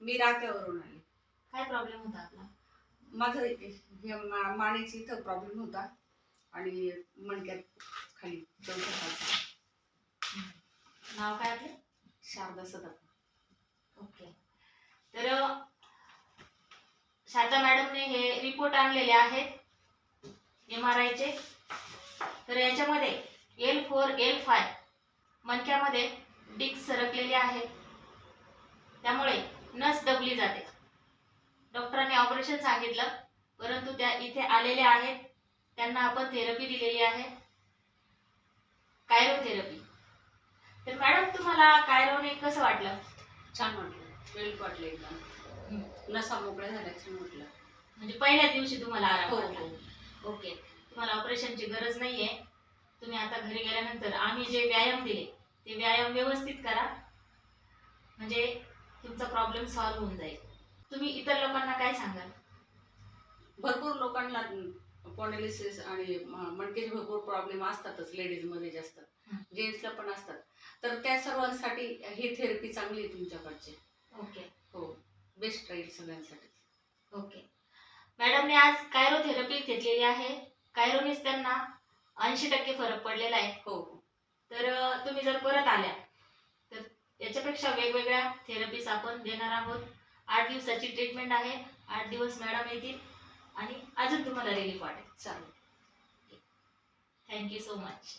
मी रात्यावरून आले. काय प्रॉब्लेम होता आपला? माझं हे मा- मानेची इथं प्रॉब्लेम होता. आणि मणक्यात खाली चौथ्या खालचा. नाव काय आपले? शारदा सदा ओके. तर शारदा मॅडमने हे रिपोर्ट आणलेले आहेत. एम आर आयचे तर याच्यामध्ये एल फोर एल फाय मणक्यामध्ये डिक्स सरकलेले आहे. त्यामुळे नस दबली जाते. डॉक्टरांनी ऑपरेशन सांगितलं परंतु त्या इथे आलेले आहेत. त्यांना आपण थेरपी दिलेली आहे. कायरोथेरपी तर मॅडम तुम्हाला कायरोने कसं वाटलं? छान वाटलं. वेळ वाटलं एकदम. नसा मोकळ्या झाल्या छान वाटलं. म्हणजे पहिल्याच दिवशी तुम्हाला आराम हो वाटला ओके तुम्हाला ऑपरेशनची गरज नाहीये. तुम्ही आता घरी गेल्यानंतर आम्ही जे व्यायाम दिले ते व्यायाम व्यवस्थित करा. म्हणजे तुमचा प्रॉब्लेम सॉल्व्ह होऊन जाईल. तुम्ही इतर लोकांना काय सांगाल? भरपूर लोकांना पॉन्डेलिसिस आणि म- मणक्याचे भरपूर प्रॉब्लेम असतातच लेडीजमध्ये जास्त. जेंट्सला पण असतात. तर त्या सर्वांसाठी ही थेरपी चांगली आहे तुमच्याकडची. ओके. हो. बेस्ट राहील सगळ्यांसाठी. ओके. मॅडमने आज कायरोथेरपी घेतलेली आहे. कायरोनेच त्यांना ऐंशी टक्के फरक पडलेला आहे. हो. तर तुम्ही जर परत आल्या याच्यापेक्षा वेगवेगळ्या थेरपीज आपण देणार आहोत. आठ दिवसाची ट्रीटमेंट आहे. आठ दिवस मॅडम येतील. आणि अजून तुम्हाला रिलीफ वाटेल. चालेल. Thank you so much